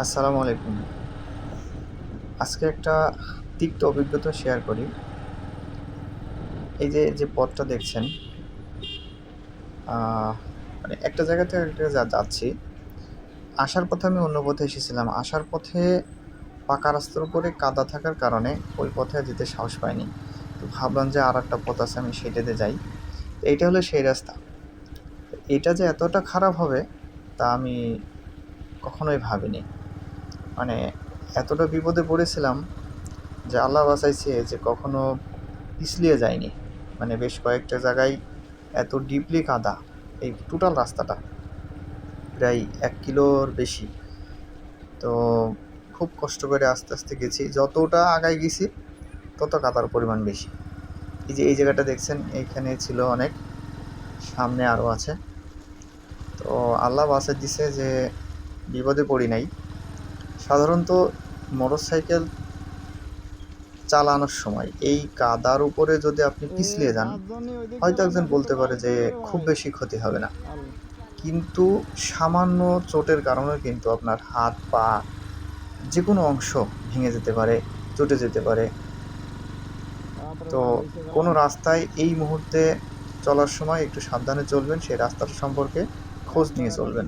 আসসালামু আলাইকুম। আজকে একটা তিক্ত অভিজ্ঞতা শেয়ার করি। এই যে যে পথটা দেখছেন মানে একটা জায়গা থেকে একটা যাচ্ছি। আসার পথে আমি অন্য পথে এসেছিলাম। আসার পথে পাকা রাস্তার উপরে কাদা থাকার কারণে ওই পথে যেতে সাহস পাইনি। তো ভাবলাম যে আর একটা পথ আছে, আমি সেটাতে যাই। এইটা হলো সেই রাস্তা। এটা যে এতটা খারাপ হবে, তা আমি কখনোই ভাবিনি। মানে এতটা বিপদে পড়েছিলাম যে আল্লাহ বাঁচাইছে যে কখনো পিছলিয়ে যায়নি। মানে বেশ কয়েকটা জায়গায় এত ডিপলি কাদা, এই টোটাল রাস্তাটা প্রায় এক কিলোর বেশি। তো খুব কষ্ট করে আস্তে আস্তে গেছি। যতটা আগায় গেছি, তত কাদার পরিমাণ বেশি। এই যে এই জায়গাটা দেখছেন, এইখানে ছিল অনেক, সামনে আরও আছে। তো আল্লাহ বাসে দিছে যে বিপদে পড়ি নাই। সাধারণত মোটরসাইকেল চালানোর সময় এই কাদার উপরে যদি আপনি পিছলিয়ে যান হয়তো একজন বলতে পারে যে খুব বেশি ক্ষতি হবে না। কিন্তু সামান্য চোটের কারণে কিন্তু আপনার হাত পা যে কোনো অংশ ভেঙে যেতে পারে চটে যেতে পারে। তো কোনো রাস্তায় এই মুহূর্তে চলার সময় একটু সাবধানে চলবেন সেই রাস্তাটা সম্পর্কে খোঁজ নিয়ে চলবেন।